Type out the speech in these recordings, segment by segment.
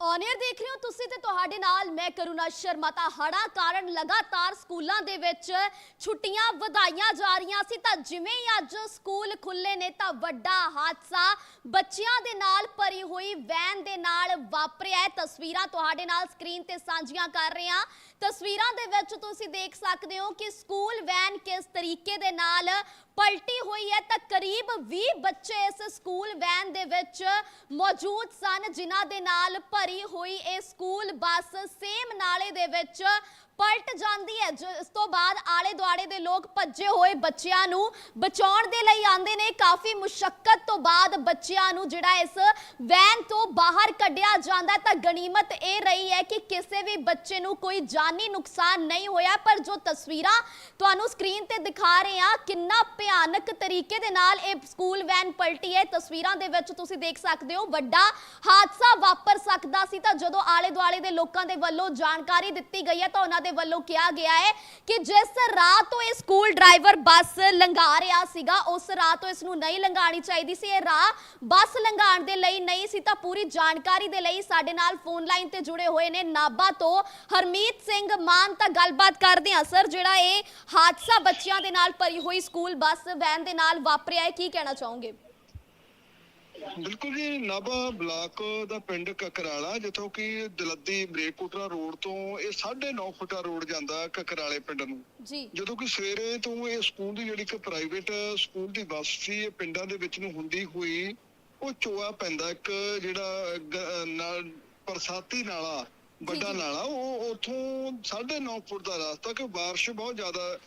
Owner ਦੇਖ ਰਹੇ ਹੋ ਤੁਸੀਂ ਤੇ ਤੁਹਾਡੇ ਨਾਲ ਮੈਂ ਕਰੁਣਾ ਸ਼ਰਮਾ। ਤਾਂ ਹੜਾ ਕਾਰਨ ਲਗਾਤਾਰ ਸਕੂਲਾਂ ਦੇ ਵਿੱਚ ਛੁੱਟੀਆਂ ਵਧਾਈਆਂ ਜਾ ਰਹੀਆਂ ਸੀ। ਤਾਂ ਜਿਵੇਂ ਹੀ ਅੱਜ ਸਕੂਲ ਖੁੱਲੇ ਨੇ ਤਾਂ ਵੱਡਾ ਹਾਦਸਾ ਬੱਚਿਆਂ ਦੇ ਨਾਲ ਭਰੀ ਹੋਈ ਵੈਨ ਦੇ ਨਾਲ ਵਾਪਰਿਆ। ਤਸਵੀਰਾਂ ਤੁਹਾਡੇ ਨਾਲ ਸਕਰੀਨ ਤੇ ਸਾਂਝੀਆਂ ਕਰ ਰਹੇ ਹਾਂ। ਤਸਵੀਰਾਂ ਦੇ ਵਿੱਚ ਤੁਸੀਂ ਦੇਖ ਸਕਦੇ ਹੋ ਕਿ ਸਕੂਲ ਵੈਨ ਕਿਸ ਤਰੀਕੇ ਦੇ ਨਾਲ ਪਲਟੀ ਹੋਈ ਹੈ ਤਾਂ ਕਰੀਬ 20 ਬੱਚੇ ਇਸ ਸਕੂਲ ਵੈਨ ਦੇ ਵਿੱਚ ਮੌਜੂਦ ਸਨ, ਜਿਨ੍ਹਾਂ ਦੇ ਨਾਲ ਭਰੀ ਹੋਈ ਇਹ ਸਕੂਲ ਬੱਸ ਸੇਮ ਨਾਲੇ ਦੇ ਵਿੱਚ ਪਲਟ ਜਾਂਦੀ ਹੈ, ਜੋ- ਤੋਂ ਬਾਅਦ ਆਲੇ ਦੁਆਲੇ ਦੇ ਲੋਕ ਭੱਜੇ ਹੋਏ ਬੱਚਿਆਂ ਨੂੰ ਬਚਾਉਣ ਦੇ ਲਈ ਆਂਦੇ ਨੇ। ਕਾਫੀ ਮੁਸ਼ਕਲ ਤੋਂ ਬਾਅਦ ਬੱਚਿਆਂ ਨੂੰ ਜਿਹੜਾ ਇਸ ਵੈਨ ਤੋਂ ਬਾਹਰ ਕੱਢਿਆ ਜਾਂਦਾ ਤਾਂ ਗਨੀਮਤ ਇਹ ਰਹੀ ਹੈ ਕਿ ਕਿਸੇ ਵੀ ਬੱਚੇ ਨੂੰ ਕੋਈ ਜਾਨੀ ਨੁਕਸਾਨ ਨਹੀਂ ਹੋਇਆ, ਪਰ ਜੋ ਤਸਵੀਰਾਂ ਤੁਹਾਨੂੰ ਸਕਰੀਨ ਤੇ ਦਿਖਾ ਰਹੇ ਹਾਂ, ਕਿੰਨਾ ਭਿਆਨਕ ਤਰੀਕੇ ਦੇ ਨਾਲ ਇਹ ਸਕੂਲ ਵੈਨ ਪਲਟੀ ਹੈ। ਤਸਵੀਰਾਂ ਦੇ ਵਿੱਚ ਤੁਸੀਂ ਦੇਖ ਸਕਦੇ ਹੋ, ਵੱਡਾ ਹਾਦਸਾ ਵਾਪਰ ਸਕਦਾ ਸੀ ਤਾਂ ਜਦੋਂ ਆਲੇ ਦੁਆਲੇ ਦੇ ਲੋਕਾਂ ਦੇ ਵੱਲੋਂ ਜਾਣਕਾਰੀ ਦਿੱਤੀ ਗਈ ਹੈ ਤਾਂ ਉਹਨਾਂ ਦੇ ਵੱਲੋਂ ਕਿਹਾ ਗਿਆ ਹੈ ਕਿ ਜਿਸ ਰਾਹ ਤੋਂ ਇਹ ਸਕੂਲ ਡਰਾਈਵਰ ਬੱਸ ਲੰਘਾ ਰਿਹਾ ਸੀਗਾ, ਉਸ ਰਾਹ ਤੋਂ ਇਸ ਨੂੰ ਨਹੀਂ ਲੰਘਾਣੀ ਚਾਹੀਦੀ ਸੀ। ਇਹ ਰਾਹ ਬੱਸ ਲੰਘਾਉਣ ਦੇ ਲਈ ਨਹੀਂ ਸੀ ਤਾਂ ਪੂਰੀ ਜਾਣਕਾਰੀ ਦੇ ਲਈ ਸਾਡੇ ਨਾਲ ਫੋਨ ਲਾਈਨ ਤੇ ਜੁੜੇ ਹੋਏ ਨੇ ਨਾਬਾ ਤੋਂ ਹਰਮੀਤ ਸਿੰਘ ਮਾਨ ਤਾਂ ਗੱਲਬਾਤ ਕਰਦੇ ਹਾਂ। ਸਰ, ਜਿਹੜਾ ਇਹ ਹਾਦਸਾ ਬੱਚਿਆਂ ਦੇ ਨਾਲ ਭਰੀ ਹੋਈ ਸਕੂਲ ਬੱਸ ਵੈਨ ਦੇ ਨਾਲ ਵਾਪਰਿਆ ਹੈ ਕੀ ਕਹਿਣਾ ਚਾਹੋਗੇ? ਬਿਲਕੁਲ ਜੀ ਨਾਭਾ ਬਲਾਕ ਦਾ ਪਿੰਡ ਕਕਰਾਲਾ ਜਿੱਥੋਂ ਕਿ ਦਲੱਦੀ ਬਰੇਕੋਟਰਾ ਰੋਡ ਤੋਂ ਇਹ 9.5 ਫੁੱਟਾ ਰੋਡ ਜਾਂਦਾ ਕਕਰਾਲੇ ਪਿੰਡ ਨੂੰ। ਜੀ। ਜਦੋਂ ਕਿ ਸਵੇਰੇ ਤੋਂ ਇਹ ਸਕੂਲ ਦੀ ਜਿਹੜੀ ਇੱਕ ਪ੍ਰਾਈਵੇਟ ਸਕੂਲ ਦੀ ਬੱਸ ਸੀ ਇਹ ਪਿੰਡਾਂ ਦੇ ਵਿੱਚ ਨੂੰ ਹੁੰਦੀ ਹੋਈ ਉਹ ਚੋਆ ਪੈਂਦਾ ਇੱਕ ਜਿਹੜਾ ਨਾਲ ਬਰਸਾਤੀ ਨਾਲਾ ਵੱਡਾ। ਨਾਲਾ ਉਹ ਉਥੋਂ 9.5 ਫੁੱਟ ਦਾ ਰਸਤਾ ਕਿ ਬਾਰਿਸ਼ ਬਹੁਤ ਜ਼ਿਆਦਾ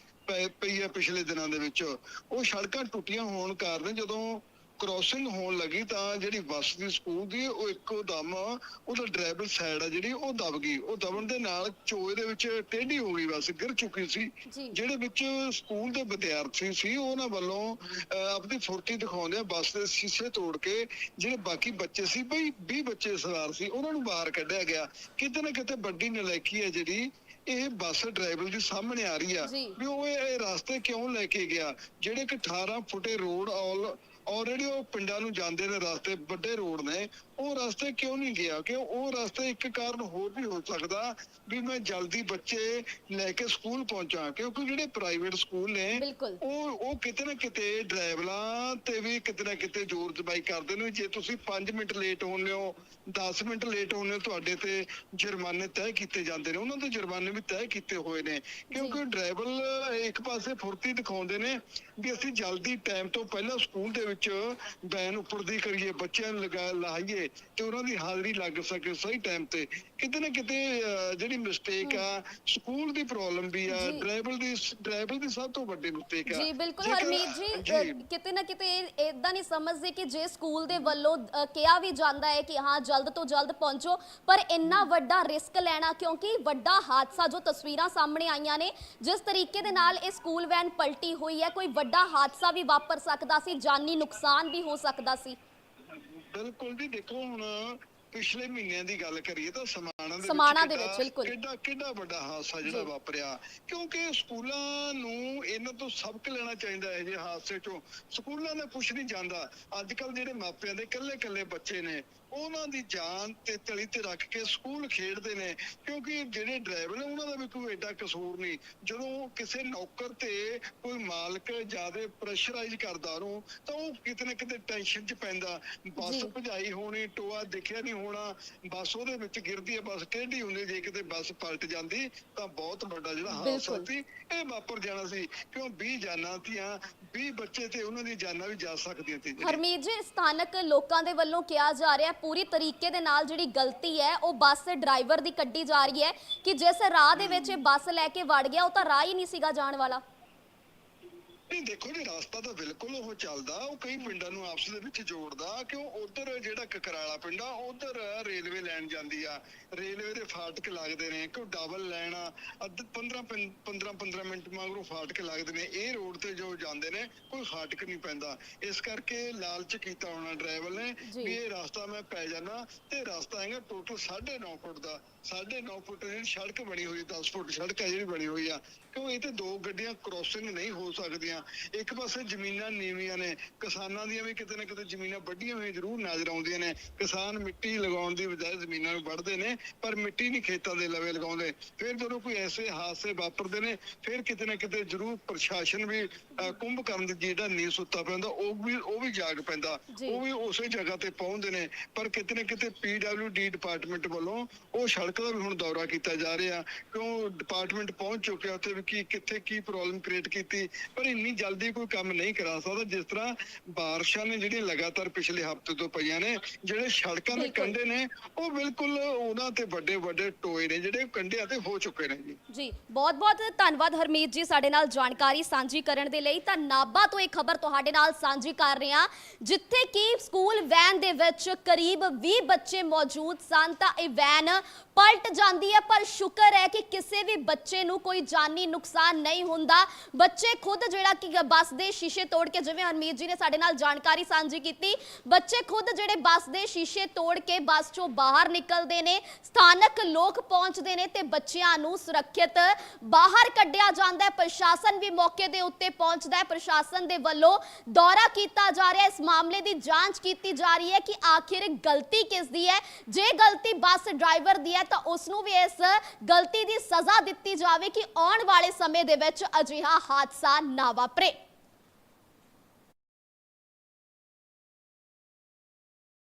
ਪਈ ਹੈ ਪਿਛਲੇ ਦਿਨਾਂ ਦੇ ਵਿੱਚ। ਉਹ ਸੜਕਾਂ ਟੁੱਟੀਆਂ ਹੋਣ ਕਾਰਨ ਜਦੋਂ ਕ੍ਰੋਸਿੰਗ ਹੋਣ ਲੱਗੀ ਤਾਂ ਜਿਹੜੀ ਬੱਸ ਦੀ ਸਕੂਲ ਦੀ ਉਹ ਇੱਕੋ ਦਮ ਉਹਦਾ ਡਰਾਈਵਰ ਸਾਈਡ ਆ ਜਿਹੜੀ ਉਹ ਦਬ ਗਈ। ਉਹ ਦਬਣ ਦੇ ਨਾਲ ਚੋਏ ਦੇ ਵਿੱਚ ਟੇਢੀ ਹੋ ਗਈ ਬੱਸ ਗਿਰ ਚੁੱਕੀ ਸੀ। ਜਿਹੜੇ ਵਿੱਚ ਸਕੂਲ ਦੇ ਵਿਦਿਆਰਥੀ ਸੀ ਉਹਨਾਂ ਵੱਲੋਂ ਆਪਣੀ ਫੁਰਤੀ ਦਿਖਾਉਂਦੇ ਆ ਬੱਸ ਦੇ ਸ਼ੀਸ਼ੇ ਤੋੜ ਕੇ ਜਿਹੜੇ ਬਾਕੀ ਬੱਚੇ ਸੀ ਬਈ 20 ਬੱਚੇ ਸਵਾਰ ਸੀ ਉਹਨਾਂ ਨੂੰ ਬਾਹਰ ਕੱਢਿਆ ਗਿਆ। ਕਿਤੇ ਨਾ ਕਿਤੇ ਵੱਡੀ ਨਲਾਇਕੀ ਹੈ ਜਿਹੜੀ ਇਹ ਬੱਸ ਡਰਾਈਵਰ ਦੇ ਸਾਹਮਣੇ ਆ ਰਹੀ ਆ। ਵੀ ਉਹ ਇਹ ਰਸਤੇ ਕਿਉਂ ਲੈ ਕੇ ਗਿਆ? ਜਿਹੜੇ ਕਿ 18 ਫੁੱਟੇ ਰੋਡ ਆਲ ਆਲਰੇਡੀ ਉਹ ਪਿੰਡਾਂ ਨੂੰ ਜਾਂਦੇ ਨੇ ਰਸਤੇ ਵੱਡੇ ਰੋਡ ਨੇ ਉਹ ਰਸਤੇ ਕਿਉਂ ਨਹੀਂ ਗਿਆ? ਕਿ ਉਹ ਰਸਤੇ ਇੱਕ ਕਾਰਨ ਹੋਰ ਵੀ ਹੋ ਸਕਦਾ ਵੀ ਮੈਂ ਜਲਦੀ ਬੱਚੇ ਲੈ ਕੇ ਸਕੂਲ ਪਹੁੰਚਾਂ? ਕਿਉਂਕਿ ਜਿਹੜੇ ਪ੍ਰਾਈਵੇਟ ਸਕੂਲ ਨੇ ਉਹ ਉਹ ਕਿਤੇ ਨਾ ਕਿਤੇ ਡਰਾਈਵਰਾਂ ਤੇ ਵੀ ਕਿਤੇ ਨਾ ਕਿਤੇ ਜ਼ੋਰ ਜ਼ਬਾਈ ਕਰਦੇ ਨੇ ਜੇ ਤੁਸੀਂ 5 ਮਿੰਟ ਲੇਟ ਹੋਨੇ ਹੋ 10 ਮਿੰਟ ਲੇਟ ਹੋਨੇ ਹੋ ਤੁਹਾਡੇ ਤੇ ਜੁਰਮਾਨੇ ਤੈਅ ਕੀਤੇ ਜਾਂਦੇ ਨੇ। ਉਹਨਾਂ ਦੇ ਜੁਰਮਾਨੇ ਵੀ ਤੈਅ ਕੀਤੇ ਹੋਏ ਨੇ। ਕਿਉਂਕਿ ਡਰਾਈਵਰ ਇੱਕ ਪਾਸੇ ਫੁਰਤੀ ਦਿਖਾਉਂਦੇ ਨੇ ਵੀ ਅਸੀਂ ਜਲਦੀ ਟਾਈਮ ਤੋਂ ਪਹਿਲਾਂ ਸਕੂਲ ਦੇ ਵਿੱਚ ਬੈਨ ਉੱਪਰ ਦੀ ਕਰੀਏ ਬੱਚਿਆਂ ਨੂੰ ਲਗਾ ਲਾਈਏ ਤੇ ਉਹਨਾਂ ਦੀ ਹਾਜ਼ਰੀ ਲੱਗ ਸਕੇ ਸਹੀ ਟਾਈਮ ਤੇ। ਕਿਤੇ ਨਾ ਕਿਤੇ ਜਿਹੜੀ ਮਿਸਟੇਕ ਆ ਸਕੂਲ ਦੀ ਪ੍ਰੋਬਲਮ ਵੀ ਆ। ਡਰਾਈਵਰ ਦੀ ਡਰਾਈਵਰ ਦੀ ਸਭ ਤੋਂ ਵੱਡੀ ਮਿਸਟੇਕ ਆ। ਜੀ ਬਿਲਕੁਲ ਹਰਮੀਤ ਜੀ ਕਿਤੇ ਨਾ ਕਿਤੇ ਇਦਾਂ ਨਹੀਂ ਸਮਝਦੇ ਕਿ ਜੇ ਸਕੂਲ ਦੇ ਵੱਲੋਂ ਕਿਹਾ ਵੀ ਜਾਂਦਾ ਹੈ ਕਿ ਹਾਂ ਜਲਦ ਤੋਂ ਜਲਦ ਪਹੁੰਚੋ ਪਰ ਇੰਨਾ ਵੱਡਾ ਰਿਸਕ ਲੈਣਾ ਕਿਉਂਕਿ ਵੱਡਾ ਹਾਦਸਾ ਜੋ ਤਸਵੀਰਾਂ ਸਾਹਮਣੇ ਆਈਆਂ ਨੇ ਜਿਸ ਤਰੀਕੇ ਦੇ ਨਾਲ ਇਹ ਸਕੂਲ ਵੈਨ ਪਲਟੀ ਹੋਈ ਹੈ ਕੋਈ ਵੱਡਾ ਹਾਦਸਾ ਵੀ ਵਾਪਰ ਸਕਦਾ ਸੀ ਜਾਨੀ ਨੁਕਸਾਨ ਵੀ ਹੋ ਸਕਦਾ ਸੀ ਬਿਲਕੁਲ ਜੀ ਦੇਖੋ ਹੁਣ ਪਿਛਲੇ ਮਹੀਨਿਆਂ ਦੀ ਗੱਲ ਕਰੀਏ ਤਾਂ ਸਮਾਣਾ ਦੇ ਸਮਾਣਾ ਦੇ ਵਿੱਚ, ਬਿਲਕੁਲ। ਕਿੱਡਾ ਕਿੱਡਾ ਵੱਡਾ ਹਾਦਸਾ ਜਿਹੜਾ। ਵਾਪਰਿਆ ਕਿਉਂਕਿ ਸਕੂਲਾਂ ਨੂੰ ਇਹਨਾਂ ਤੋਂ ਸਬਕ ਲੈਣਾ ਚਾਹੀਦਾ ਹੈ ਜੇ ਹਾਦਸੇ ਚੋਂ ਸਕੂਲਾਂ ਦਾ ਕੁਝ ਨਹੀਂ ਜਾਂਦਾ ਅੱਜ ਕੱਲ ਜਿਹੜੇ ਮਾਪਿਆਂ ਦੇ ਇਕੱਲੇ ਇਕੱਲੇ ਬੱਚੇ ਨੇ ਉਹਨਾਂ ਦੀ ਜਾਨ ਤੇ ਤਲੀ ਤੇ ਰੱਖ ਕੇ ਸਕੂਲ ਖੇਡਦੇ ਨੇ ਕਿਉਂਕਿ ਜਿਹੜੇ ਡਰਾਈਵਰ ਨੇ ਉਹਨਾਂ ਦਾ ਵੀ ਕੋਈ ਐਡਾ ਕਸੂਰ ਨਹੀਂ ਜਦੋਂ ਕਿਸੇ ਨੌਕਰ ਤੇ ਕੋਈ ਮਾਲਕ ਜ਼ਿਆਦਾ ਪ੍ਰੈਸ਼ਰਾਈਜ਼ ਕਰਦਾ ਉਹਨੂੰ ਤਾਂ ਉਹ ਕਿਤੇ ਨਾ ਕਿਤੇ ਟੈਨਸ਼ਨ 'ਚ ਪੈਂਦਾ ਬੱਸ। ਭਜਾਈ ਹੋਣੀ ਟੋਆ ਦੇਖਿਆ ਨਹੀਂ ਹੋਣਾ ਬੱਸ ਉਹਦੇ ਵਿੱਚ ਗਿਰਦੀ ਹੈ ਬੱਸ ਟੇਢੀ ਹੁੰਦੀ ਜੇ ਕਿਤੇ ਬੱਸ ਪਲਟ ਜਾਂਦੀ ਤਾਂ ਬਹੁਤ ਵੱਡਾ ਜਿਹੜਾ ਹਾਦਸਾ। ਸੀ ਇਹ ਵਾਪਰ ਜਾਣਾ ਸੀ ਕਿਉਂ 20 ਜਾਨਾਂ ਤੀਆਂ 20 ਬੱਚੇ ਤੇ ਉਹਨਾਂ ਦੀ ਜਾਨਾਂ ਵੀ ਜਾ ਸਕਦੀਆਂ ਸੀ। ਹਰਮੀਤ ਜੀ ਸਥਾਨਕ ਲੋਕਾਂ ਦੇ ਵੱਲੋਂ ਕਿਹਾ ਜਾ ਰਿਹਾ ਪੂਰੀ ਤਰੀਕੇ ਦੇ ਨਾਲ ਜਿਹੜੀ ਗਲਤੀ ਹੈ, ਉਹ ਬੱਸ ਡਰਾਈਵਰ ਦੀ ਕੱਢੀ ਜਾ ਰਹੀ ਹੈ ਕਿ ਜਿਸ ਰਾਹ ਦੇ ਵਿੱਚ ਇਹ ਬੱਸ ਲੈ ਕੇ ਵੜ ਗਿਆ, ਉਹ ਤਾਂ ਰਾਹ ਹੀ ਨਹੀਂ ਸੀਗਾ ਜਾਣ ਵਾਲਾ। ਨਹੀਂ ਦੇਖੋ ਜੀ ਰਸਤਾ ਤਾਂ ਬਿਲਕੁਲ ਉਹ ਚੱਲਦਾ ਉਹ ਕਈ ਪਿੰਡਾਂ ਨੂੰ ਆਪਸ ਦੇ ਵਿੱਚ ਜੋੜਦਾ ਕਿ ਉਹ ਉਧਰ ਜਿਹੜਾ ਕਕਰਾਲਾ ਪਿੰਡ ਆ ਉਧਰ ਰੇਲਵੇ ਲਾਈਨ ਜਾਂਦੀ ਆ ਰੇਲਵੇ ਦੇ ਫਾਟਕ ਲੱਗਦੇ ਨੇ ਕਿ ਡਬਲ ਲਾਈਨ ਆ ਅੱਧ 15 15 15 ਮਿੰਟ ਮਗਰੋਂ ਫਾਟਕ ਲੱਗਦੇ ਨੇ ਇਹ ਰੋਡ ਤੇ ਜੋ ਜਾਂਦੇ ਨੇ ਕੋਈ ਫਾਟਕ ਨਹੀਂ ਪੈਂਦਾ। ਇਸ ਕਰਕੇ ਲਾਲਚ ਕੀਤਾ ਹੋਣਾ ਡਰਾਈਵਰ ਨੇ। ਵੀ ਇਹ ਰਸਤਾ ਮੈਂ ਪੈ ਜਾਣਾ ਤੇ ਰਸਤਾ ਹੈਗਾ ਟੋਟਲ 9.5 ਫੁੱਟ ਦਾ। 9.5 ਫੁੱਟ ਦੀ ਸੜਕ ਬਣੀ ਹੋਈ 10 ਫੁੱਟ ਸੜਕ ਹੈ ਜਿਹੜੀ ਬਣੀ ਹੋਈ ਆ। ਕਿਉਂ ਇਹ ਤੇ ਦੋ ਗੱਡੀਆਂ ਕ੍ਰੋਸਿੰਗ ਨਹੀਂ ਹੋ ਸਕਦੀਆਂ ਇੱਕ ਪਾਸੇ ਜ਼ਮੀਨਾਂ ਨੀਵੀਆਂ ਨੇ ਕਿਸਾਨਾਂ ਦੀਆਂ ਵੀ ਕਿਤੇ ਨਾ ਕਿਤੇ ਜ਼ਮੀਨਾਂ ਵੱਡੀਆਂ ਹੋਈਆਂ ਜ਼ਰੂਰ ਨਜ਼ਰ ਆਉਂਦੀਆਂ ਨੇ। ਕਿਸਾਨ ਮਿੱਟੀ ਲਗਾਉਣ ਦੀ ਬਜਾਏ ਜ਼ਮੀਨਾਂ ਨੂੰ ਵੱਢਦੇ ਨੇ ਪਰ ਮਿੱਟੀ ਨਹੀਂ ਖੇਤਾਂ ਦੇ ਲਵੇ ਲਗਾਉਂਦੇ। ਫਿਰ ਜਦੋਂ ਕੋਈ ਐਸੇ ਹਾਦਸੇ ਵਾਪਰਦੇ ਨੇ ਫਿਰ ਕਿਤੇ ਨਾ ਕਿਤੇ ਜ਼ਰੂਰ ਪ੍ਰਸ਼ਾਸਨ ਵੀ ਕੁੰਭ ਕਰਨ ਦੀ ਜਿਹੜਾ ਨੀਂਦ ਸੁੱਤਾ ਪੈਂਦਾ ਉਹ ਵੀ ਉਹ ਵੀ ਜਾਗ ਪੈਂਦਾ। ਉਹ ਵੀ ਉਸੇ ਜਗ੍ਹਾ ਤੇ ਪਹੁੰਚਦੇ ਨੇ ਪਰ ਕਿਤੇ ਨਾ ਕਿਤੇ ਡੀ ਡਿਪਾਰਟਮੈਂਟ ਵੱਲੋਂ ਉਹ ਸੜਕ ਦਾ ਵੀ ਹੁਣ ਦੌਰਾ ਕੀਤਾ ਜਾ ਰਿਹਾ। ਕਿਉਂ ਡਿਪਾਰਟਮੈਂਟ ਪਹੁੰਚ ਚੁੱਕਿਆ ਉੱਥੇ ਵੀ ਕੀ ਕਿੱਥੇ ਕੀ ਪ੍ਰੋਬਲਮ ਕ੍ਰੀਏਟ ਕੀਤੀ ਪਰ ਇੰਨੀ ਜਲਦੀ ਕੋਈ ਕੰਮ ਨਹੀਂ ਕਰਾ ਸਕਦਾ ਜਿਸ ਤਰ੍ਹਾਂ ਬਾਰਿਸ਼ਾਂ ਨੇ ਜਿਹੜੀਆਂ ਲਗਾਤਾਰ ਪਿਛਲੇ ਹਫ਼ਤੇ ਤੋਂ ਪਈਆਂ ਨੇ ਜਿਹੜੇ ਸੜਕਾਂ ਦੇ। ਕੰਢੇ ਨੇ ਉਹ ਬਿਲਕੁਲ ਉਹਨਾਂ ਤੇ ਵੱਡੇ ਵੱਡੇ ਟੋਏ ਨੇ ਜਿਹੜੇ ਕੰਢਿਆਂ ਤੇ ਹੋ ਚੁੱਕੇ ਨੇ ਜੀ। ਜੀ ਬਹੁਤ ਬਹੁਤ ਧੰਨਵਾਦ ਹਰਮੀਤ ਜੀ ਸਾਡੇ ਨਾਲ ਜਾਣਕਾਰੀ ਸਾਂਝੀ ਕਰਨ ਦੇ ਲਈ। ਤਾਂ ਨਾਬਾ ਤੋਂ ਇਹ ਖਬਰ ਤੁਹਾਡੇ ਨਾਲ ਸਾਂਝੀ ਕਰ ਰਹੇ ਹਾਂ ਜਿੱਥੇ ਕਿ ਸਕੂਲ ਵੈਨ ਦੇ ਵਿੱਚ ਕਰੀਬ 20 ਬੱਚੇ ਮੌਜੂਦ ਸਨ ਤਾਂ ਇਹ ਵੈਨ ਪਲਟ ਜਾਂਦੀ ਹੈ ਪਰ ਸ਼ੁਕਰ ਹੈ ਕਿ ਕਿਸੇ ਵੀ ਬੱਚੇ ਨੂੰ ਕੋਈ ਜਾਨੀ ਨੁਕਸਾਨ ਨਹੀਂ ਹੁੰਦਾ। ਬੱਚੇ ਖੁਦ ਜਿਹੜਾ ਕਿ ਬੱਸ ਦੇ ਸ਼ੀਸ਼ੇ ਤੋੜ ਕੇ, ਜਿਵੇਂ ਹਰਮੀਤ ਜੀ ਨੇ ਸਾਡੇ ਨਾਲ ਜਾਣਕਾਰੀ ਸਾਂਝੀ ਕੀਤੀ, ਬੱਚੇ ਖੁਦ ਜਿਹੜੇ ਬੱਸ ਦੇ ਸ਼ੀਸ਼ੇ ਤੋੜ ਕੇ ਬੱਸ ਚੋਂ ਬਾਹਰ ਨਿਕਲਦੇ ਨੇ, ਸਥਾਨਕ ਲੋਕ ਪਹੁੰਚਦੇ ਨੇ ਤੇ ਬੱਚਿਆਂ ਨੂੰ ਸੁਰੱਖਿਅਤ ਬਾਹਰ ਕੱਢਿਆ ਜਾਂਦਾ ਹੈ। ਪ੍ਰਸ਼ਾਸਨ ਵੀ ਮੌਕੇ ਦੇ ਉੱਤੇ ਪਹੁੰਚਦਾ ਹੈ। ਪ੍ਰਸ਼ਾਸਨ ਦੇ ਵੱਲੋਂ ਦੌਰਾ ਕੀਤਾ ਜਾ ਰਿਹਾ ਇਸ ਮਾਮਲੇ ਦੀ ਜਾਂਚ ਕੀਤੀ ਜਾ ਰਹੀ ਹੈ ਕਿ ਆਖਿਰ ਗਲਤੀ ਕਿਸ ਦੀ ਹੈ। ਜੇ ਗਲਤੀ ਬੱਸ ਡਰਾਈਵਰ ਦੀ ਹੈ, ਤਾਂ ਉਸ ਨੂੰ ਵੀ ਇਸ ਗਲਤੀ ਦੀ ਸਜ਼ਾ ਦਿੱਤੀ ਜਾਵੇ ਕਿ ਆਉਣ ਵਾਲੇ ਸਮੇਂ ਦੇ ਵਿੱਚ ਅਜਿਹਾ ਹਾਦਸਾ ਨਾ ਵਾਪਰੇ